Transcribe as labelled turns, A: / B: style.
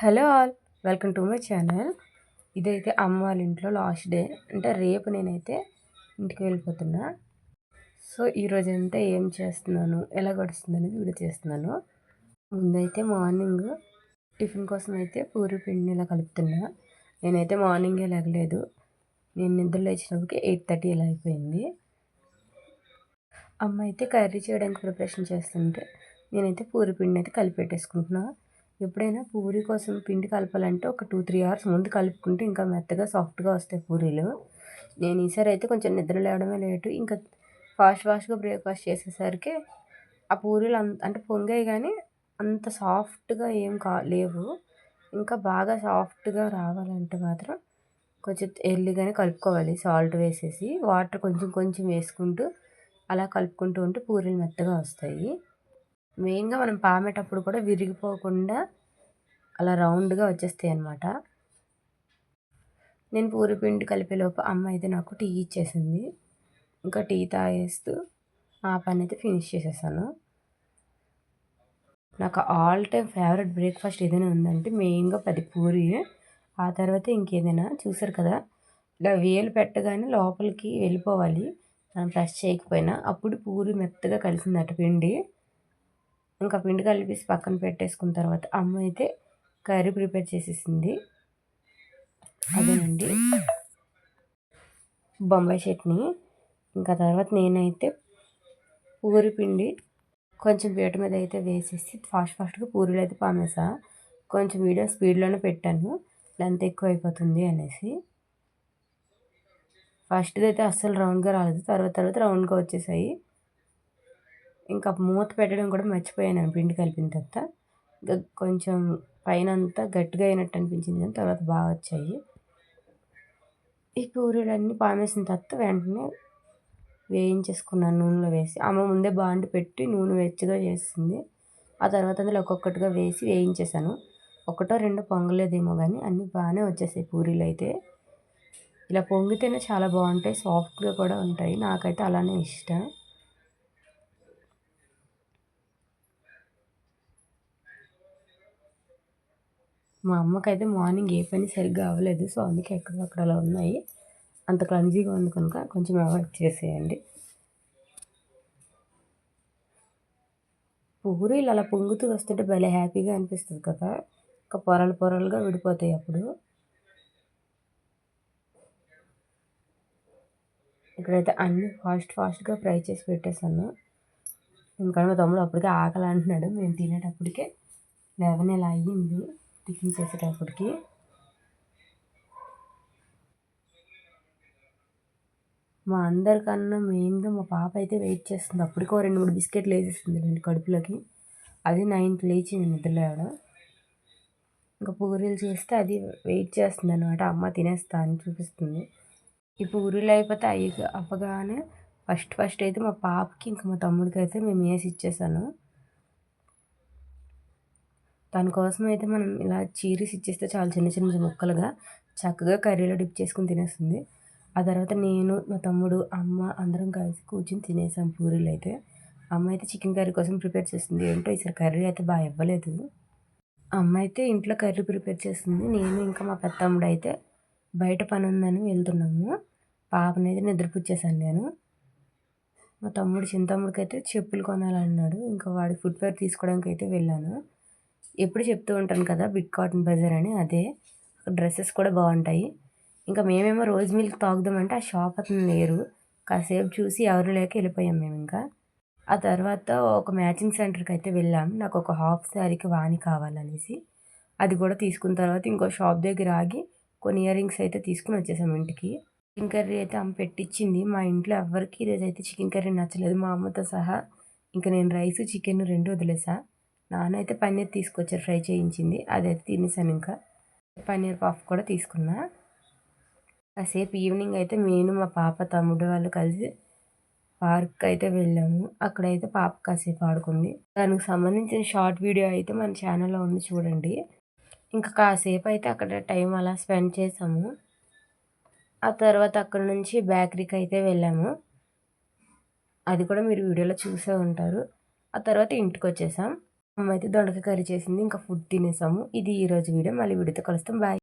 A: Hello all welcome to my channel. ఇదైతే అమ్మ వాళ్ళ ఇంట్లో లాస్ట్ డే. అంటే రేపు నేనైతే ఇంటికి వెళ్ళిపోతున్నా. సో ఈరోజు అంతా ఏం చేస్తున్నాను ఎలా గడుస్తుంది అనేది వీడియో చేస్తున్నాను. ముందైతే మార్నింగ్ టిఫిన్ కోసం అయితే పూరి పిండిని ఇలా కలుపుతున్నా. నేనైతే మార్నింగే లేగలేదు. నేను నిద్ర లేచినప్పటికి ఎయిట్ థర్టీ ఇలా అయిపోయింది. అమ్మ అయితే కర్రీ చేయడానికి ప్రిపరేషన్ చేస్తుంటే నేనైతే పూరి పిండిని అయితే కలిపి పెట్టేసుకుంటున్నాను ఎప్పుడైనా పూరి కోసం పిండి కలపాలంటే ఒక టూ త్రీ అవర్స్ ముందు కలుపుకుంటే ఇంకా మెత్తగా సాఫ్ట్గా వస్తాయి పూరీలు. నేను ఈసారి అయితే కొంచెం నిద్ర లేవడమే లేటు. ఇంకా ఫాస్ట్ ఫాస్ట్గా బ్రేక్ఫాస్ట్ చేసేసరికి ఆ పూరీలు అంత అంటే పొంగాయి కానీ అంత సాఫ్ట్గా ఏం కా లేవు. ఇంకా బాగా సాఫ్ట్గా రావాలంటే మాత్రం కొంచెం ఎర్లీగానే కలుపుకోవాలి. సాల్ట్ వేసేసి వాటర్ కొంచెం కొంచెం వేసుకుంటూ అలా కలుపుకుంటూ ఉంటే పూరీలు మెత్తగా వస్తాయి. మెయిన్గా మనం పామేటప్పుడు కూడా విరిగిపోకుండా అలా రౌండ్గా వచ్చేస్తాయి అన్నమాట. నేను పూరిపిండి కలిపేలోపు అమ్మ అయితే నాకు టీ ఇచ్చేసింది. ఇంకా టీ తాగేస్తూ ఆ పని అయితే ఫినిష్ చేసేసాను. నాకు ఆల్ టైమ్ ఫేవరెట్ బ్రేక్ఫాస్ట్ ఏదైనా ఉందంటే మెయిన్గా పది పూరి ఆ తర్వాత ఇంకేదైనా చూసారు కదా? ఇలా వేలు పెట్టగానే లోపలికి వెళ్ళిపోవాలి. మనం ప్రెస్ చేయకపోయినా అప్పుడు పూరి మెత్తగా కలిసిందట పిండి. ఇంకా పిండి కలిపేసి పక్కన పెట్టేసుకున్న తర్వాత అమ్మ అయితే కర్రీ ప్రిపేర్ చేసేసింది. అదేనండి. బొంబాయి చట్నీ. ఇంకా తర్వాత నేనైతే పూరి పిండి కొంచెం పీట మీద అయితే వేసేసి ఫాస్ట్ ఫాస్ట్గా పూరీలు అయితే పామేసా. కొంచెం వీడియో స్పీడ్లోనే పెట్టాను. లెంత్ ఎక్కువ అయిపోతుంది అనేసి. ఫస్ట్ది అయితే అస్సలు రౌండ్గా రాలేదు. తర్వాత తర్వాత రౌండ్గా వచ్చేసాయి. ఇంకా మూత పెట్టడం కూడా మర్చిపోయాను పిండి కలిపిన తర్వాత. కొంచెం పైన అంతా గట్టిగా అయినట్టు అనిపించింది కానీ తర్వాత బాగా వచ్చాయి. ఈ పూరీలన్నీ పామేసిన తర్వాత వెంటనే వేయించేసుకున్నాను నూనెలో వేసి. అమ్మ ముందే బాండి పెట్టి నూనె వెచ్చగా చేసింది. ఆ తర్వాత అందులో ఒక్కొక్కటిగా వేసి వేయించేసాను ఒకటో రెండో పొంగలేదేమో కానీ అన్నీ బాగానే వచ్చేసాయి పూరీలు అయితే. ఇలా పొంగితేనే చాలా బాగుంటాయి సాఫ్ట్గా కూడా ఉంటాయి. నాకైతే అలానే ఇష్టం. మా అమ్మకైతే మార్నింగ్ ఏ పని సరిగ్గా అవ్వలేదు. సో అందుకే ఎక్కడక్కడ అలా ఉన్నాయి. అంత క్లంజీగా ఉంది కనుక కొంచెం అవాయిడ్ చేసేయండి. పూరీలు అలా పొంగుతూ వస్తుంటే భలే హ్యాపీగా అనిపిస్తుంది కదా. ఒక పొరలు పొరలుగా విడిపోతాయి అప్పుడు. ఇక్కడైతే అన్నీ ఫాస్ట్ ఫాస్ట్గా ఫ్రై చేసి పెట్టేశాను. ఎందుకంటే మా తమ్ముడు అప్పటికే ఆకలి అంటున్నాడు. మేము తినేటప్పటికే లెవెన్ ఇలా అయ్యింది? టిఫిన్ చేసేటప్పటికి మా అందరికన్నా మెయిన్గా మా పాప అయితే వెయిట్ చేస్తుంది. అప్పటికో రెండు మూడు బిస్కెట్లు వేసేస్తుంది రెండు కడుపులోకి. అది నైన్త్ లేచింది నిద్రలేవడం ఇంకా పూరీలు చేస్తే అది వెయిట్ చేస్తుంది అనమాట అమ్మ తినేస్తా అని చూపిస్తుంది. ఈ పూరీలు అయిపోతే అయ్యి అవ్వగానే ఫస్ట్ ఫస్ట్ అయితే మా పాపకి ఇంకా మా తమ్ముడికి అయితే మేము వేసి ఇచ్చేసాను. దానికోసం అయితే మనం ఇలా చీరీస్ ఇచ్చేస్తే చాలా చిన్న చిన్న ముక్కలుగా చక్కగా కర్రీలో డిప్ చేసుకుని తినేస్తుంది. ఆ తర్వాత నేను మా తమ్ముడు అమ్మ అందరం కలిసి కూర్చొని తినేసాం పూరీలు అయితే. అమ్మ అయితే చికెన్ కర్రీ కోసం ప్రిపేర్ చేస్తుంది. ఏంటో ఈసారి కర్రీ అయితే బాగా ఇవ్వలేదు. అమ్మ అయితే ఇంట్లో కర్రీ ప్రిపేర్ చేస్తుంది. నేను ఇంకా మా పెద్దమ్ముడు అయితే బయట పని ఉందని వెళ్తున్నాము. పాపనైతే నిద్రపుచ్చేసాను నేను. మా తమ్ముడు చిన్న తమ్ముడికి అయితే చెప్పులు కొనాలన్నాడు. ఇంకా వాడి ఫుట్వేర్ తీసుకోవడానికి అయితే వెళ్ళాను. ఎప్పుడు చెప్తూ ఉంటాను కదా బిగ్ కాటన్ బజార్ అని అదే డ్రెస్సెస్ కూడా బాగుంటాయి. ఇంకా మేమేమో రోజ్ మిల్క్ తాగుదామంటే ఆ షాప్ అతను లేరు. కాసేపు చూసి ఎవరు లేక వెళ్ళిపోయాం మేము ఇంకా. ఆ తర్వాత ఒక మ్యాచింగ్ సెంటర్కి అయితే వెళ్ళాం. నాకు ఒక హాఫ్ శారీకి వాణి కావాలనేసి. అది కూడా తీసుకున్న తర్వాత ఇంకో షాప్ దగ్గర ఆగి కొన్ని ఇయర్ రింగ్స్ అయితే తీసుకుని వచ్చేసాం ఇంటికి. చికెన్ కర్రీ అయితే ఆమె పెట్టించింది మా ఇంట్లో ఎవరికి ఈరోజు అయితే చికెన్ కర్రీ నచ్చలేదు మా అమ్మతో సహా ఇంకా నేను రైస్ చికెన్ రెండు వదిలేసా. నానైతే పన్నీర్ తీసుకొచ్చారు ఫ్రై చేయించింది. అదైతే తినేసాను ఇంకా. పన్నీర్ పాఫ్ కూడా తీసుకున్నా. కాసేపు ఈవినింగ్ అయితే నేను మా పాప తమ్ముడు వాళ్ళు కలిసి పార్క్ అయితే వెళ్ళాము. అక్కడైతే పాప కాసేపు ఆడుకుంది. దానికి సంబంధించిన షార్ట్ వీడియో అయితే మన ఛానల్లో ఉంది చూడండి. ఇంకా కాసేపు అయితే అక్కడ టైం అలా స్పెండ్ చేసాము. ఆ తర్వాత అక్కడ నుంచి బేకరీకి అయితే వెళ్ళాము. అది కూడా మీరు వీడియోలో చూసే ఉంటారు. ఆ తర్వాత ఇంటికి వచ్చేసాం. అమ్మ అయితే దొండకాయ కర్రీ చేసింది ఇంకా ఫుడ్ తినేసాము. ఇది ఈరోజు వీడియో. మళ్ళీ వీడియోతో కలుస్తాం. బాయ్